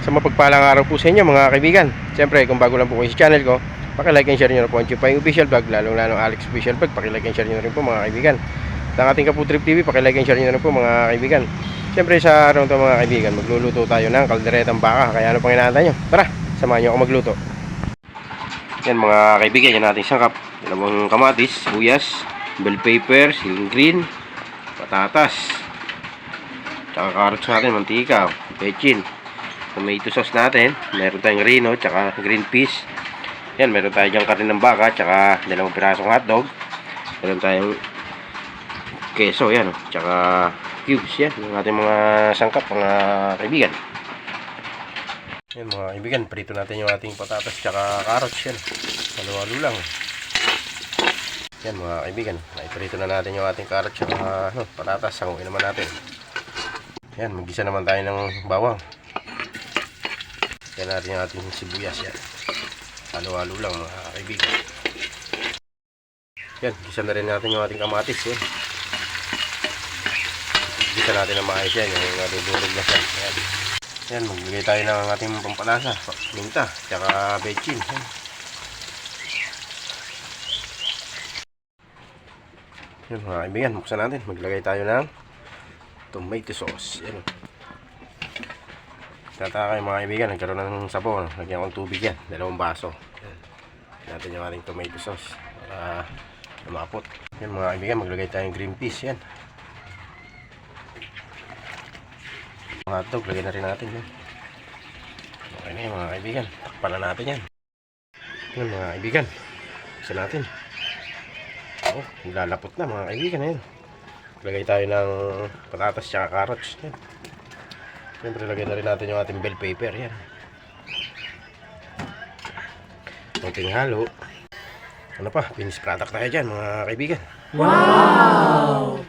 Sa mapagpalang araw po sa inyo mga kaibigan. Siyempre, kung bago lang po kayo sa channel ko, pakilike and share nyo na po ang Chupay Official Vlog, lalong lalong Alex Official Vlog, pakilike and share nyo na rin po mga kaibigan. Sa ating Kaputrip TV, pakilike and share nyo na rin po mga kaibigan. Siyempre sa araw ito mga kaibigan, magluluto tayo ng kalderetang baka, kaya ano pang inaantay nyo? Tara, samahan nyo ako magluto. Yan mga kaibigan, yan natin sangkap. Dalawang kamatis, buyas, bell pepper, siling green, patatas, tsaka carrots natin, mantika, pechin, tomato sauce natin, meron tayong rino, tsaka green peas. Yan, meron tayong dyan karin ng baka, tsaka dalawang pirasong hotdog. Meron tayong keso, yan, oh, tsaka cubes, yan, yung ating mga sangkap, mga kaibigan. Yan mga kaibigan, prito natin yung ating patatas tsaka carrots yan. Halo-halo lang. Yan mga kaibigan, naiprito na natin yung ating carrots tsaka ano, patatas. Sanguin naman natin. Yan, magisa naman tayo ng bawang. Yan natin yung ating sibuyas yan. Halo-halo lang mga kaibigan. Yan, gisa na rin natin yung ating kamatis yan. Gisa natin na maayos yan, yung nadudurog na siya. Yan. Yan, magbigay tayo ng ating pampalasa, minta, tsaka bechin. Yan. Yan mga kaibigan, buksan natin. Maglagay tayo ng tomato sauce. Yan. Tataka kayo mga kaibigan, nagkaroon ng sabaw. no? Lagyan ng tubig yan, dalawang baso. Yan. Natin yung ating tomato sauce para lumapot. Yan mga kaibigan, maglagay tayo ng green peas. Yan. Mga hotdog, lagyan na rin natin yan. Okay na yan mga kaibigan. Takpan na natin yan. Yan mga kaibigan. Isa natin. Oh, lalapot na mga kaibigan. Yan. Lagay tayo ng patatas tsaka carrots. Yan. Siyempre lagyan na rin natin yung ating bell pepper. Yan. Kunting halo. Ano pa? Finish product tayo dyan mga kaibigan. Wow!